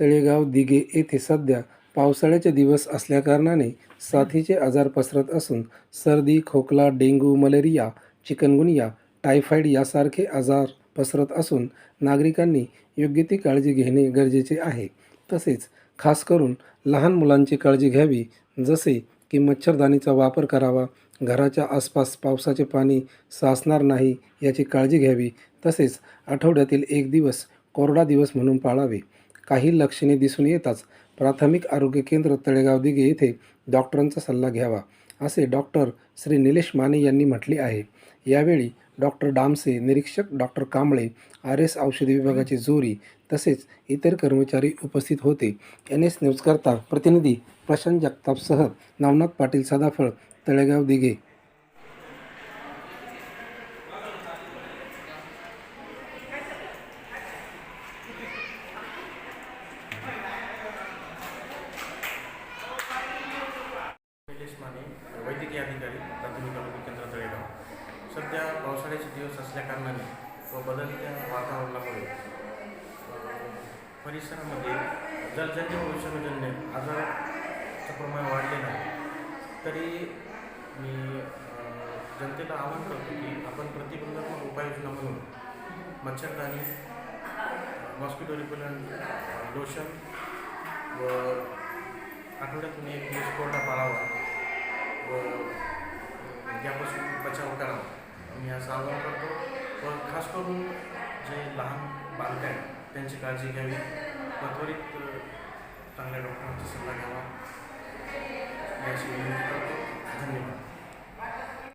तळेगाव दिघे येथे सध्या पावसाळ्याचे दिवस असल्याकारणाने साथीचे आजार पसरत असून सर्दी खोकला डेंग्यू मलेरिया चिकनगुनिया टायफॉईड यासारखे आजार पसरत असून नागरिकांनी योग्य ती काळजी घेणे गरजेचे आहे. तसेच खास करून लहान मुलांची काळजी घ्यावी जसे की मच्छरदाणीचा वापर करावा घराच्या आसपास पावसाचे पाणी साचणार नाही याची काळजी घ्यावी तसेच आठवड्यातील एक दिवस कोरडा दिवस म्हणून पाळावे. काही लक्षणे दिसून येताच प्राथमिक आरोग्य केंद्र तळेगाव दिघे येथे डॉक्टरांचा सल्ला घ्यावा असे डॉक्टर श्री निलेश माने यांनी म्हटले आहे. यावेळी डॉक्टर डामसे निरीक्षक डॉक्टर कांबळे आर एस औषधी विभागाचे जोरी तसेच इतर कर्मचारी उपस्थित होते. एन एस न्यूजकरता प्रतिनिधी प्रशांत जगतापसह नवनाथ पाटील सदाफळ तळेगाव दिघे. आणि वैद्यकीय अधिकारी प्राथमिक आरोग्य केंद्र तळेगाव सध्या पावसाळ्याचे दिवस असल्याकारणाने व बदलत्या वातावरणामुळे परिसरामध्ये जलजन्य व विषाणूजन्य आजाराचं प्रमाण वाढलेलं आहे. तरी मी जनतेला आवाहन करतो की आपण प्रतिबंधात्मक उपाययोजना म्हणून मच्छरदाणी मॉस्किटो रिपेलंट लोशन व आठवड्यातून एक दिवस कोरडा पाळावा यापासून बचाव करावा. मी असं आवाहन करतो. व खास करून जे लहान बालकं आहेत त्यांची काळजी घ्यावी. व त्वरित चांगल्या डॉक्टरांचा सल्ला घ्यावा. याची विनंती करतो. धन्यवाद.